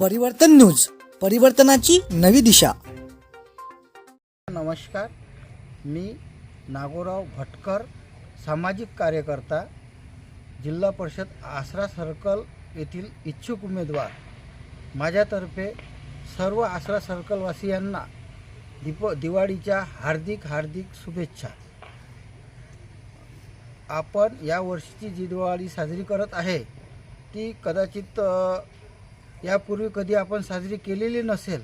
परिवर्तन न्यूज परिवर्तनाची नवी दिशा. नमस्कार मी नागोराव भटकर सामाजिक कार्यकर्ता जिल्हा परिषद आसरा सर्कल येथील इच्छुक उमेदवार. माझ्यातर्फे सर्व आसरा सर्कलवासियांना दीप दिवाळीच्या हार्दिक हार्दिक शुभेच्छा. आपण या वर्षीची जी दिवाळी साजरी करत आहे ती कदाचित यापूर्वी कधी आपण साजरी केलेली नसेल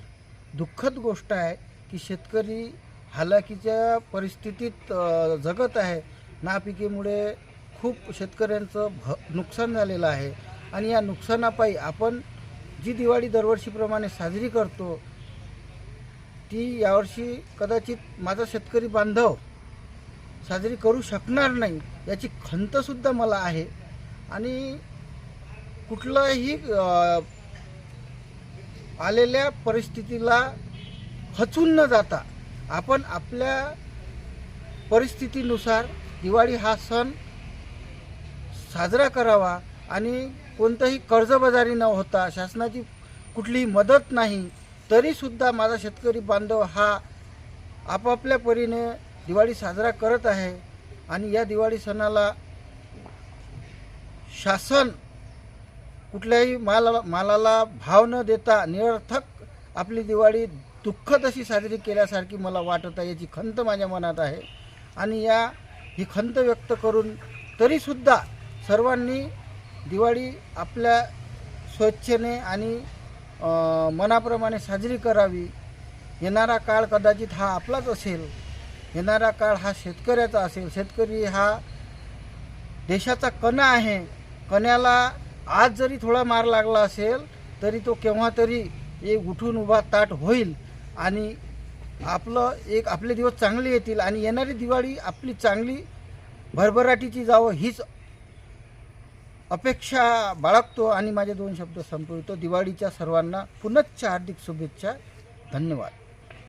दुःखद गोष्ट आहे की शेतकरी हालाकीच्या परिस्थितीत जगत आहे. नापिकीमुळे खूप शेतकऱ्यांचं भ नुकसान झालेलं आहे. आणि या नुकसानापायी आपण जी दिवाळी दरवर्षीप्रमाणे साजरी करतो ती यावर्षी कदाचित माझा शेतकरी बांधव साजरी करू शकणार नाही याची खंतसुद्धा मला आहे. आणि कुठलंही आलेल्या परिस्थितीला खचून न जाता आपण आपल्या परिस्थितीनुसार दिवाळी हा सण साजरा करावा आणि कोणतंही कर्जबाजारी न होता शासनाची कुठलीही मदत नाही तरीसुद्धा माझा शेतकरी बांधव हा आपापल्या परीने दिवाळी साजरा करत आहे. आणि या दिवाळी सणाला शासन कुठल्याही माला मालाला भाव न देता निरर्थक आपली दिवाळी दुःखद अशी साजरी केल्यासारखी मला वाटत आहे याची खंत माझ्या मनात आहे. आणि या ही खंत व्यक्त करून तरीसुद्धा सर्वांनी दिवाळी आपल्या स्वच्छेने आणि मनाप्रमाणे साजरी करावी. येणारा काळ कदाचित हा आपलाच असेल. येणारा काळ हा शेतकऱ्याचा असेल. शेतकरी हा देशाचा कणा आहे. कण्याला आज जरी थोडा मार लागला असेल तरी तो केव्हा तरी एक उठून उभा ताट होईल. आणि आपलं एक आपले दिवस चांगले येतील आणि येणारी दिवाळी आपली चांगली भरभराटीची जावं हीच अपेक्षा बाळगतो आणि माझे दोन शब्द संपवितो. दिवाळीच्या सर्वांना पुनश्च हार्दिक शुभेच्छा. धन्यवाद.